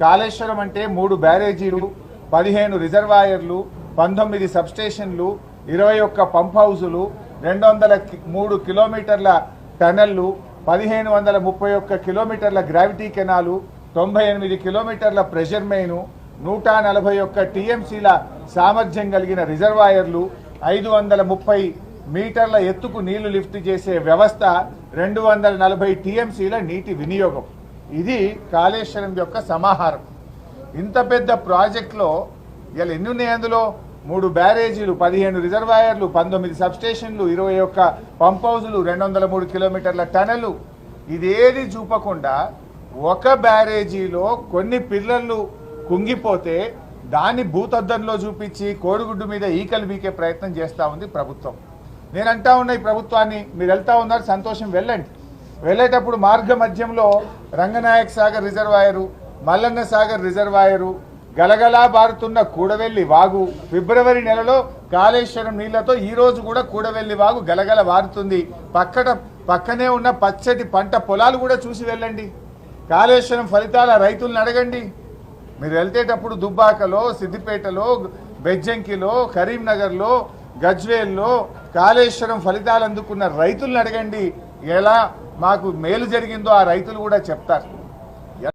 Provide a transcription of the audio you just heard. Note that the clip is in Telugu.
కాళేశ్వరం అంటే మూడు బ్యారేజీలు పదిహేను రిజర్వాయర్లు పంతొమ్మిది సబ్స్టేషన్లు ఇరవై ఒక్క పంప్ హౌజులు రెండు వందల మూడు కిలోమీటర్ల టనళ్ళు పదిహేను వందల ముప్పై ఒక్క కిలోమీటర్ల గ్రావిటీ కెనాలు తొంభై ఎనిమిది కిలోమీటర్ల ప్రెషర్ మెయిన్ నూట నలభై ఒక్క టీఎంసీల సామర్థ్యం కలిగిన రిజర్వాయర్లు ఐదు వందల ముప్పై మీటర్ల ఎత్తుకు నీళ్ళు లిఫ్ట్ చేసే వ్యవస్థ రెండు వందల నలభై టీఎంసీల నీటి వినియోగం. ఇది కాళేశ్వరం యొక్క సమాహారం. ఇంత పెద్ద ప్రాజెక్ట్లో ఇలా ఎన్ని ఉన్నాయి అందులో? మూడు బ్యారేజీలు పదిహేను రిజర్వాయర్లు పంతొమ్మిది సబ్స్టేషన్లు ఇరవై ఒక్క పంప్ హౌజులు రెండు వందల మూడు కిలోమీటర్ల టనలు. ఇదేది చూపకుండా ఒక బ్యారేజీలో కొన్ని పిల్లర్లు కుంగిపోతే దాన్ని భూతద్దంలో చూపించి కోడిగుడ్డు మీద ఈకలు బీకే ప్రయత్నం చేస్తూ ఉంది ప్రభుత్వం. నేను అంటా ఉన్నా ఈ ప్రభుత్వాన్ని. మీరు వెళ్తా ఉన్నారు సంతోషం వెళ్ళండి. వెళ్ళేటప్పుడు మార్గ మధ్యంలో రంగనాయక్ సాగర్ రిజర్వాయరు మల్లన్న సాగర్ రిజర్వాయరు గలగలా బారుతున్న కూడవెల్లి వాగు. ఫిబ్రవరి నెలలో కాళేశ్వరం నీళ్ళతో ఈరోజు కూడా కూడవెల్లి వాగు గలగల వారుతుంది పక్కన పక్కనే ఉన్న పచ్చటి పంట పొలాలు కూడా చూసి వెళ్ళండి. కాళేశ్వరం ఫలితాల రైతులను అడగండి. మీరు వెళ్తేటప్పుడు దుబ్బాకలో సిద్దిపేటలో బెజ్జంకిలో కరీంనగర్లో గజ్వేల్లో కాళేశ్వరం ఫలితాలు అందుకున్న రైతులను అడగండి. ఎలా? మాకు మేలు జరిగిందో ఆ రైతులు కూడా చెప్తారు.